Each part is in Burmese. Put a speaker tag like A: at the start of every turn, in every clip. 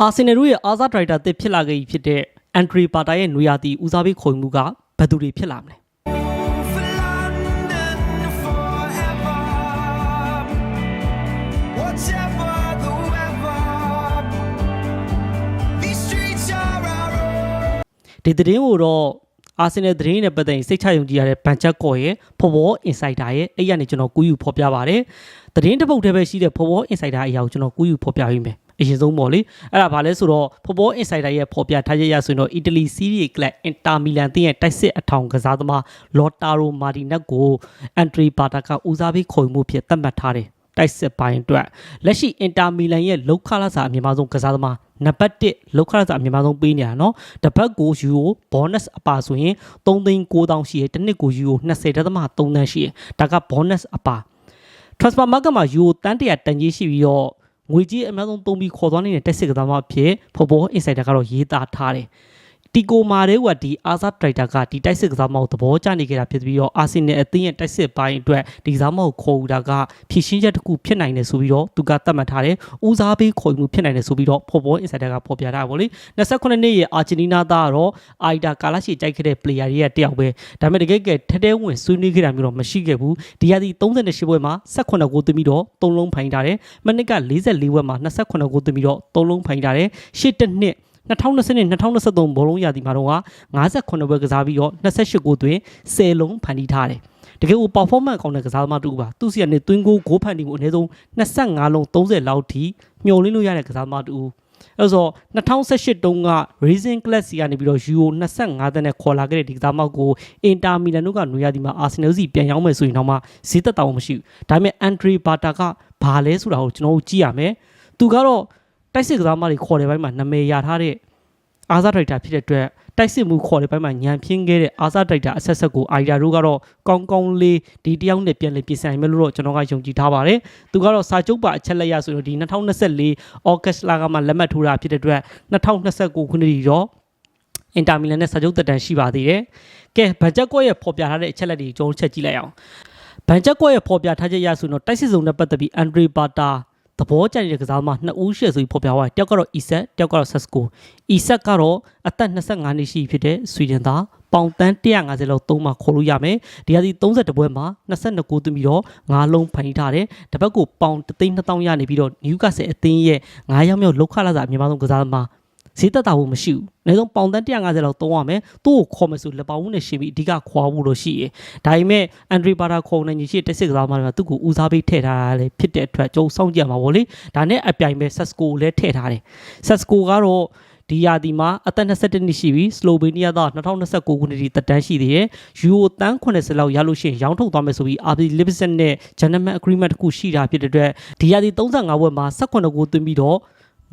A: အာဆင်နယ်တို့ရဲ့အားစားဒရိုက်တာတစ်ဖြစ်လာခဲ့ပြီဖြစ်တဲ့အန်ဒရီပါတာရဲ့နွေရာသီဦးစားပေးခေါ်ယူမှုကဘယ်သူတွေဖြစ်လာမလဲ
B: For London forever. Whatever the weather, these streets are our own.
A: ဒီသတင်းကိုတော့အာဆင်နယ်သတင်းနဲ့ပတ်သက်ရင်စိတ်ချယုံကြည်ရတဲ့ဘန်ချက်ကော့ရဲ့ဖော်ဖော်အင်ဆိုင်တာရဲ့အဲ့ရနေကျွန်တော်ကူးယူဖော်ပြပါတယ်သတင်းတစ်ပုဒ်တည်းပဲရှိတဲ့ဖော်ဖော်အင်ဆိုင်တာအရာကိုကျွန်တော်ကူးယူဖော်ပြရင်းမယ် အရင်ဆုံးပေါ့လေအဲ့ဒါဘာလဲဆိုတော့ဖော်ဖော်အင်ဆိုင်တာရဲ့ဖော်ပြထားချက်ရဆိုရင်တော့အီတလီစီးရီးကလပ်အင်တာမီလန်တင်းရဲ့တိုက်စစ်အထောင်ကစားသမားလော်တာရိုမာဒီနက်ကိုအန်ထရီပါတာကဦးစားပေးခေါ်ယူမှုဖြစ်သတ်မှတ်ထားတယ်တိုက်စစ်ပိုင်းအတွက်လက်ရှိအင်တာမီလန်ရဲ့လောက်ခလာစာအမြင့်မားဆုံးကစားသမားနံပါတ်1လောက်ခလာစာအမြင့်မားဆုံးပေးနေတာနော်တစ်ပတ်ကိုယူကိုဘောနက်အပါဆိုရင်3သိန်း9000ရှိရယ်တစ်နှစ်ကိုယူကို20.3သန်းရှိရယ်ဒါကဘောနက်အပါ transfer market မှာယူတန်းတရာတန်ကြီးရှိပြီးတော့ ငွေကြီးအများဆုံးသုံးပြီးခေါ်သွားနေတဲ့တက်စစ်ကစားမအဖြစ်ဖော်ပေါ် insider ကတော့ရေးသားထားတယ် တီကိုမာရဲဝတ်ဒီအာဇာဒရိုက်တာကဒီတိုက်စစ်ကစားမကိုသဘောကျနေကြတာဖြစ်ပြီးတော့အာဆင်နယ်အသင်းရဲ့တိုက်စစ်ပိုင်းအတွက်ဒီကစားမကိုခေါ်ယူတာကဖြည့်ရှင်းချက်တစ်ခုဖြစ်နိုင်တယ်ဆိုပြီးတော့သူကသတ်မှတ်ထားတယ်။ဦးစားပေးခေါ်ယူမှုဖြစ်နိုင်တယ်ဆိုပြီးတော့ဖော်ပေါ် insider ကဖော်ပြထားတာပေါ့လေ။28နှစ်ရဲ့အာဂျင်တီးနားသားကတော့အာီတာကာလာရှီကြိုက်ခဲ့တဲ့ player တွေကတယောက်ပဲ။ဒါပေမဲ့တကယ်ကဲထဲထဲဝင်ဆွေးနွေးခဲ့တာမျိုးတော့မရှိခဲ့ဘူး။ဒီဟာဒီ38ပွဲမှာ18ဂိုးသွင်းပြီးတော့3လုံးဖိုင်ထားတယ်။မနစ်က44ပွဲမှာ28ဂိုးသွင်းပြီးတော့3လုံးဖိုင်ထားတယ်။ရှစ်တစ်နှစ် 2020နဲ့2023ဘောလုံးရာသီမှာတော့58ပွဲကစားပြီးတော့28ဂိုးသွင်း10လုံးဖန်တီးထားတယ်။တကယ်ကို performance ကောင်းတဲ့ကစားသမားတူပါသူစီကနေသွင်းဂိုးဂိုးဖန်တီးမှုအနည်းဆုံး25လုံး30လောက်ထိမျှော်လင့်လို့ရတဲ့ကစားသမားတူအဲ့ဆို2018တုန်းက Racing Club စီကနေပြီးတော့ Euro 25သန်းနဲ့ခေါ်လာခဲ့တဲ့ဒီကစားမောက်ကို Inter Milan တို့ကနွေရာသီမှာ Arsenal စီပြန်ရောက်မယ်ဆိုရင်တော့မှဈေးသက်တောင်မရှိဘူးဒါပေမဲ့ Andre Bata ကဘာလဲဆိုတာကိုကျွန်တော်တို့ကြည့်ရမယ်သူကတော့ တိုက်စစ်ကစားမတွေခေါ်တဲ့ဘက်မှာနာမည်ရထားတဲ့အာဇာဒရိုက်တာဖြစ်တဲ့အတွက်တိုက်စစ်မှုခေါ်တဲ့ဘက်မှာညံပြင်းခဲ့တဲ့အာဇာဒရိုက်တာအဆက်ဆက်ကိုအိုင်ဒါတို့ကတော့ကောင်းကောင်းလေးဒီတယောက်နဲ့ပြန်လည်ပြင်ဆိုင်မယ်လို့တော့ကျွန်တော်ကယုံကြည်ထားပါတယ်သူကတော့စာချုပ်ပါအချက်လက်ရဆိုတော့ဒီ2024 August လကမှလက်မှတ်ထိုးတာဖြစ်တဲ့အတွက်2029ခုနှစ်ဒီတော့အင်တာမီလန်နဲ့စာချုပ်သက်တမ်းရှိပါသေးတယ်။ကဲဘတ်ဂျက်ကွက်ရဲ့ဖော်ပြထားတဲ့အချက်လက်တွေကျွန်တော်ချက်ကြည့်လိုက်အောင်။ဘန်ချက်ကွက်ရဲ့ဖော်ပြထားချက်ရဆိုတော့တိုက်စစ်စုံနဲ့ပတ်သက်ပြီးအန်ဒရီပါတာ သဘောကျတဲ့ကစားသမားနှစ်ဦးရှေ့ဆိုပြီးဖော်ပြသွားတယ်။တယောက်ကတော့ Isak တယောက်ကတော့ Sesko ။ Isak ကတော့အသက်25နှစ်ရှိဖြစ်တဲ့ဆွီဒင်သားပေါင်တန်း150လောက်သုံးမှခေါ်လို့ရမယ်။ဒီဟာဒီ32ပွဲမှာ22ဂိုးသွင်းပြီးတော့9လုံးဖန်တီးထားတယ်။တစ်ပတ်ကိုပေါင်3,000ရနေပြီးတော့ Newcastle အသင်းရဲ့9ရောက်မြောက်လောက်ခလာစာအမြင့်ဆုံးကစားသမား ဈေးသက်တာဖို့မရှိဘူး။အနည်းဆုံးပေါင်တန်း150လောက်သုံးရမယ်။သူ့ကိုခေါ်မယ်ဆိုလက်ပေါင်းနဲ့ရှင်ပြီးအဓိကခွာဖို့လို့ရှိရယ်။ဒါပေမဲ့အန်ဒရီဘာတာခေါ်နေကြီးရှိတက်စစ်ကစားသမားတွေကသူ့ကိုဦးစားပေးထည့်ထားတာလည်းဖြစ်တဲ့အတွက်ကျုံစောင့်ကြည့်ရမှာပေါ့လေ။ဒါနဲ့အပြိုင်ပဲဆက်စကိုကိုလည်းထည့်ထားတယ်။ဆက်စကိုကတော့ဒီယာဒီမှာအသက်21နှစ်ရှိပြီးစလိုဗေးနီးယားသား2029ခုနှစ်ထိတက်တန်းရှိသေးတယ်။ယူရိုတန်း80လောက်ရလို့ရှိရင်ရောင်းထုတ်သွားမယ်ဆိုပြီး RB Leipzig နဲ့ Gentleman Agreement တစ်ခုရှိတာဖြစ်တဲ့အတွက်ဒီယာဒီ35ဘွဲ့မှာ18ဂိုးသွင်းပြီးတော့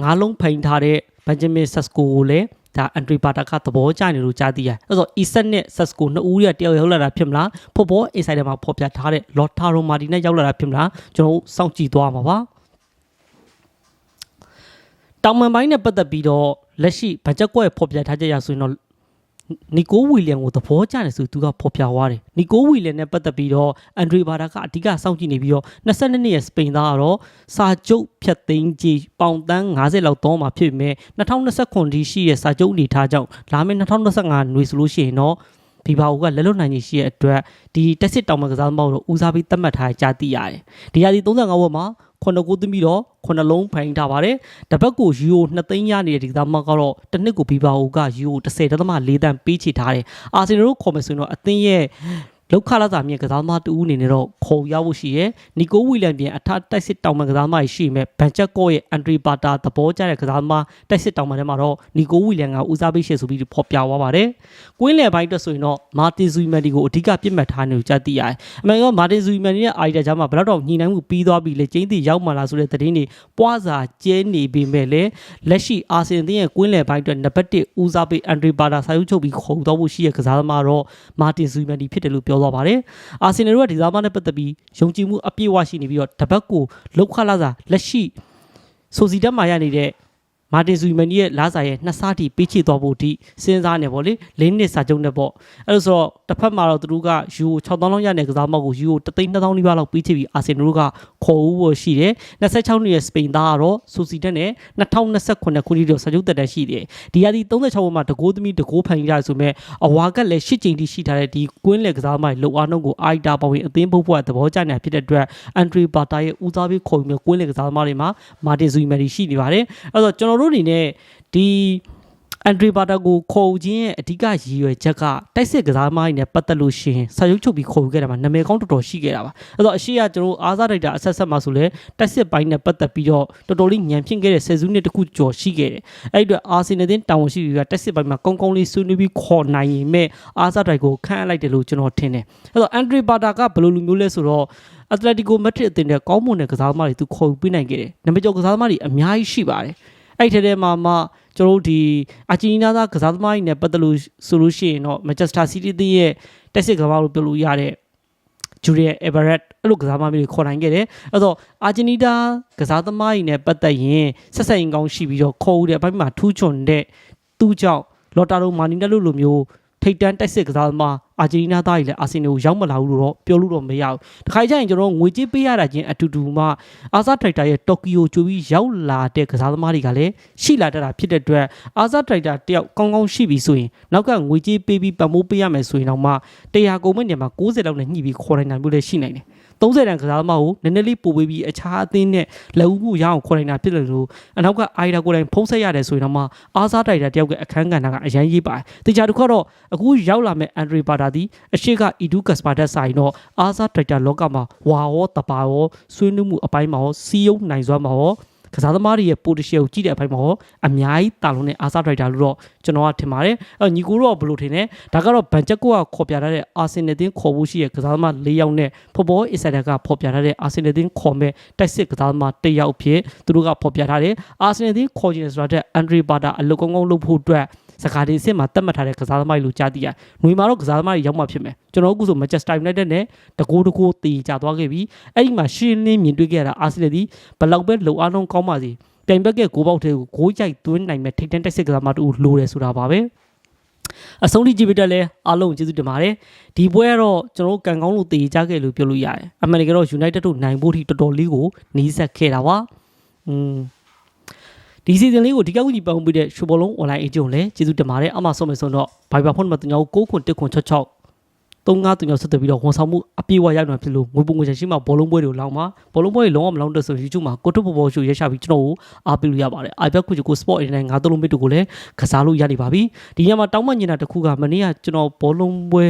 A: ငါးလုံးဖိန်ထားတဲ့ Benjamin Sesko ကိုလည်းဒါအန်ဒရီပါတာကသဘောကျနေလို့ကြားသိရတယ်။အဲ့တော့ Isak နဲ့ Sesko နှစ်ဦးရဲ့တယောက်ရောက်လာတာဖြစ်မလား။ဖော်ပေါ် insider မှာဖော်ပြထားတဲ့ Lautaro Martinez ရောက်လာတာဖြစ်မလား။ကျွန်တော်တို့စောင့်ကြည့်သွားမှာပါ။တောင်မန်ပိုင်းနဲ့ပတ်သက်ပြီးတော့လက်ရှိဘတ်ဂျက်ကွက်ဖော်ပြထားချက်ရဆိုရင်တော့ နီကိုဝီလျံကိုသဘောကျတယ်ဆိုသူကဖော်ပြသွားတယ်နီကိုဝီလျံနဲ့ပတ်သက်ပြီးတော့အန်ဒရီဘာဒါကအဓိကစောင့်ကြည့်နေပြီးတော့22နှစ်ရဲ့စပိန်သားကတော့စာချုပ်ဖြတ်သိမ်းကြီးပေါင်တန်း90လောက်တောင်းမှာဖြစ်ပေမဲ့2029ဒီရှိရဲ့စာချုပ်အနေထားကြောင့်လာမယ့်2025ຫນွေဆိုလို့ရှိရင်တော့ဘီဘာအိုကလက်လွတ်နိုင်ရှိရဲ့အတွက်ဒီတက်စစ်တောင်မကစားသမားတို့ဦးစားပေးသတ်မှတ်ထားကြသိရတယ်ဒီဟာဒီ35ဘွဲ့မှာ ခုနှစ်ကိုသွင်းပြီးတော့ခုနှလုံးဖိုင်ထားပါတယ်။တပတ်ကိုယူရို2သိန်းရနေတဲ့ဒီကစားမကတော့တစ်နှစ်ကိုဘီဘာအိုကယူရို10.4တန်းပေးချေထားတယ်။အာဆင်နယ်တို့ခေါ်မယ်ဆိုရင်တော့အသင်းရဲ့ လောက်ခလာစာမြေကစားသမားတူဦးအနေနဲ့တော့ခေါ်ရဖို့ရှိရဲနီကိုဝီလန်ပြင်အထတိုက်စစ်တောင်မန်ကစားသမားရှိမဲ့ဘန်ချက်ကော့ရဲ့အန်ဒရီပါတာသဘောကျတဲ့ကစားသမားတိုက်စစ်တောင်မန်ထဲမှာတော့နီကိုဝီလန်ကဦးစားပေးရှေ့ဆိုပြီးဖော်ပြသွားပါတယ်ကွင်းလယ်ပိုင်းအတွက်ဆိုရင်တော့မာတင်ဇူမန်ဒီကိုအဓိကပြစ်မှတ်ထားနေလို့ကြားသိရတယ်အမှန်ကမာတင်ဇူမန်ဒီရဲ့အိုင်ဒါကြားမှာဘယ်တော့ညှိနှိုင်းမှုပြီးသွားပြီလေကျင်းတီရောက်မှလာဆိုတဲ့သတင်းတွေပွားစာကျဲနေပေမဲ့လည်းလက်ရှိအာဆင်တင်ရဲ့ကွင်းလယ်ပိုင်းအတွက်နံပါတ်1ဦးစားပေးအန်ဒရီပါတာစာရုပ်ချုပ်ပြီးခေါ်တော့ဖို့ရှိတဲ့ကစားသမားတော့မာတင်ဇူမန်ဒီဖြစ်တယ်လို့ပြောသွားပါတယ်အာဆင်နယ်တို့ကဒီစားမနဲ့ပတ်သက်ပြီးယုံကြည်မှုအပြည့်အဝရှိနေပြီးတော့တပတ်ကိုလောက်ခလာစာလက်ရှိဆိုစီတက်မှာရနေတဲ့ မာတင်ဇူမန်ရဲ့လာစာရဲ့နှစ်စားတီပေးချေသွားဖို့အထိစဉ်းစားနေပေါ့လေ၄နှစ်စာချုပ်နဲ့ပေါ့အဲ့လိုဆိုတော့တစ်ဖက်မှာတော့သူတို့ကယူ6000လောက်ရတဲ့ကစားမောက်ကိုယူ3,200နီးပါးလောက်ပေးချေပြီးအာဆင်နယ်တို့ကခေါ်ဦးဖို့ရှိတယ်26နှစ်ရဲ့စပိန်သားကတော့ဆိုစီတက်နဲ့2029ခုနှစ်တော့စာချုပ်တက်တက်ရှိတယ်ဒီဟာဒီ36ဘောမှာတကိုးသမီးတကိုးဖန်ရဆိုမဲ့အဝါကလည်း၈ချိန်ထိရှိထားတဲ့ဒီကွင်းလေကစားမလောက်အားလုံးကိုအိုက်တာပဝင်အသင်းဖို့ဖို့သဘောကျနေတာဖြစ်တဲ့အတွက်အန်ဒရီဘာတာရဲ့ဦးစားပေးခေါ်ယူမဲ့ကွင်းလေကစားသမားတွေမှာမာတင်ဇူမန်ဒီရှိနေပါတယ်အဲ့တော့ကျွန်တော်တို့အနေနဲ့ဒီအန်ဒရီဘာတာကိုခေါ်ယူခြင်းရဲ့အဓိကရည်ရွယ်ချက်ကတိုက်စစ်ကစားသမားတွေနဲ့ပတ်သက်လို့ရှိရင်စာချုပ်ချုပ်ပြီးခေါ်ယူခဲ့တာမှာနာမည်ကောင်းတော်တော်ရှိခဲ့တာပါအဲ့တော့အရှိကကျွန်တော်အားစားတိုက်တာအဆက်ဆက်မှာဆိုလဲတိုက်စစ်ပိုင်းနဲ့ပတ်သက်ပြီးတော့တော်တော်လေးညံဖြစ်ခဲ့တဲ့ဆယ်စုနှစ်တခုကျော်ရှိခဲ့တယ်အဲ့ဒီအတွက်အာဆင်နယ်တင်တာဝန်ရှိပြီးကတိုက်စစ်ပိုင်းမှာကောင်းကောင်းလေးဆွေးနွေးပြီးခေါ်နိုင်ရင်မဲ့အားစားတိုက်ကိုခန့်အပ်လိုက်တယ်လို့ကျွန်တော်ထင်တယ်အဲ့တော့အန်ဒရီဘာတာကဘယ်လိုလူမျိုးလဲဆိုတော့အက်တလက်တီကိုမက်ဒရစ်အသင်းတဲ့ကောင်းမွန်တဲ့ကစားသမားတွေသူခေါ်ယူပေးနိုင်ခဲ့တယ်။နံပါတ်ကျော်ကစားသမားတွေအများကြီးရှိပါတယ်။ အဲ့ဒီထဲမှာမှကျွန်တော်တို့ဒီအာဂျင်တီးနားသားကစားသမားတွေနဲ့ပတ်သက်လို့ဆိုလို့ရှိရင်တော့မန်ချက်စတာစီးတီးတင်းရဲ့တက်စစ်ကစားသမားလို့ပြောလို့ရတဲ့ဂျူရီယယ်အဗရက်အဲ့လိုကစားသမားမျိုးတွေခေါ်နိုင်ခဲ့တယ်။အဲ့တော့အာဂျင်တီးနားကစားသမားတွေနဲ့ပတ်သက်ရင်ဆက်ဆက်ရင်ကောင်းရှိပြီးတော့ခေါ်ဦးတဲ့အပိုင်းမှာထူးချွန်တဲ့သူ့ကြောင့်လော်တာရိုမာနီတက်လို့လိုမျိုးထိတ်တန်းတိုက်စစ်ကစားသမားအာဂျင်တီးနားသားတွေလည်းအာဆင်နယ်ကိုရောက်မလာဘူးလို့တော့ပြောလို့တော့မရဘူး။တခါကျရင်ကျွန်တော်ငွေကြေးပေးရတာချင်းအတူတူမှအာဇာထရိုက်တာရဲ့တိုကီယိုကြိုပြီးရောက်လာတဲ့ကစားသမားတွေကလည်းရှိလာတတ်တာဖြစ်တဲ့အတွက်အာဇာထရိုက်တာတယောက်ကောင်းကောင်းရှိပြီဆိုရင်နောက်ကငွေကြေးပေးပြီးပံ့ပိုးပေးရမယ်ဆိုရင်တော့မှတရားကုန်မဲ့နေမှာ60လောက်နဲ့ညှိပြီးခေါ်နိုင်နိုင်လို့လည်းရှိနိုင်တယ်။30တန်ကစားသမားကိုနည်းနည်းလေးပို့ပေးပြီးအခြားအသင်းနဲ့လက်ဦးမှုရအောင်ခေါ်နိုင်တာဖြစ်တယ်လို့အနောက်ကအိုင်ဒါကိုယ်တိုင်ဖုံးဆက်ရတယ်ဆိုရင်တော့မှအာဇာတိုက်တာတယောက်ကအခန်းကဏ္ဍကအရန်ရေးပါတယ်။တေချာတစ်ခါတော့အခုရောက်လာမဲ့အန်ဒရီပါတာဒီအရှိကအီဒူကတ်စပါတက်ဆိုင်တော့အာဇာတိုက်တာလောကမှာဝါရောတပါရောဆွေးနွေးမှုအပိုင်းမှာရောစီးယုံနိုင်စွမ်းမှာရောကစားသမားတွေရဲ့ potential ကိုကြည့်တဲ့အပိုင်းမှာရောအများကြီးတာလုံးနဲ့အာဆာဒရိုက်တာလို့တော့ကျွန်တော်ကထင်ပါတယ်အဲညီကိုတော့ဘယ်လိုထင်လဲဒါကတော့ဘန်ချက်ကိုကခေါ်ပြထားတဲ့အာဆင်နယ်တင်းခေါ်ဖို့ရှိတဲ့ကစားသမား၄ယောက်နဲ့ဖော်ဘောအစ်ဆက်ကဖော်ပြထားတဲ့အာဆင်နယ်တင်းခေါ်မဲ့တိုက်စစ်ကစားသမား၁ယောက်ဖြစ်သူတို့ကဖော်ပြထားတယ်အာဆင်နယ်တင်းခေါ်ခြင်းဆိုတာတဲ့အန်ဒရီဘာတာအလုကောင်းကောင်းလုပ်ဖို့အတွက် စကားဒီအစ်စ်မှာတတ်မှတ်ထားတဲ့ကစားသမားတွေလို့ကြားသိရတယ်။ຫນွေမှာတော့ကစားသမားတွေရောက်မှဖြစ်မယ်။ကျွန်တော်အခုဆို Manchester United နဲ့တကိုးတကိုးတီကြသွားခဲ့ပြီ။အဲ့ဒီမှာရှင်းလင်းမြင်တွေ့ခဲ့ရတာအာဆင်နယ်ဒီဘလောက်ပဲလုံအားလုံးကောင်းပါစေ။ပြိုင်ဘက်ကကိုပေါက်တဲ့ကိုဂိုးကြိုက်သွင်းနိုင်မဲ့ထိတ်တန့်တက်စစ်ကစားသမားတူလိုတယ်ဆိုတာပါပဲအဆုံးထိကြည့်ပြတက်လဲအားလုံးကျေးဇူးတင်ပါတယ်ဒီပွဲကတော့ကျွန်တော်တို့ကန်ကောင်းလို့တည်ကြခဲ့လို့ပြောလို့ရတယ်အမှန်တကယ်တော့ United တို့နိုင်ဖို့ထိတော်တော်လေးကိုနီးစပ်ခဲ့တာပါอืม ဒီစီဇန်လေးကိုဒီကောက်ကြီးပန်းပေးတဲ့ရှူဘောလုံး online အကျုံလည်းကျေးဇူးတင်ပါတယ်အမှဆုံးမယ်ဆိုတော့ Viber ဖုန်းနံပါတ်39 9ခွန်1ခွန်66 35သူမျိုးဆက်သွယ်ပြီးတော့ဝန်ဆောင်မှုအပြည့်အဝရောက်နေဖြစ်လို့ငွေပုံငွေချင်ရှိမှဘောလုံးပွဲတွေလောင်းမှာဘောလုံးပွဲတွေလုံးဝမလောင်းတဲ့ဆို YouTube မှာကိုတုဘောဘောရှိုရက်ရှာပြီးကျွန်တော်ကိုအားပေးလို့ရပါတယ်။ iPad ခုချကို Sport အနေနဲ့ငါးသုံးလုံးမစ်တို့ကိုလည်းကစားလို့ရနေပါပြီ။ဒီညမှာတောင်းပန်နေတာတစ်ခုကမနေ့ကကျွန်တော်ဘောလုံးပွဲ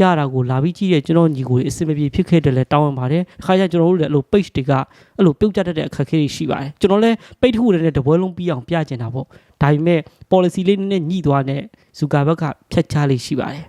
A: ပြတာကိုလာပြီးကြည့်တဲ့ကျွန်တော်ညီကိုတွေအစင်မပြေဖြစ်ခဲ့တယ်လဲတောင်းပန်ပါတယ်။ခါကျကျွန်တော်တို့လည်းအဲ့လို page တွေကအဲ့လိုပြုတ်ကျတတ်တဲ့အခက်အခဲတွေရှိပါတယ်။ကျွန်တော်လည်း page တစ်ခုတည်းနဲ့တပွဲလုံးပြီးအောင်ပြကျင်တာပေါ့။ဒါပေမဲ့ policy လေးနည်းနည်းညှိသွားတဲ့ဇူကာဘက်ကဖြတ်ချလေးရှိပါတယ်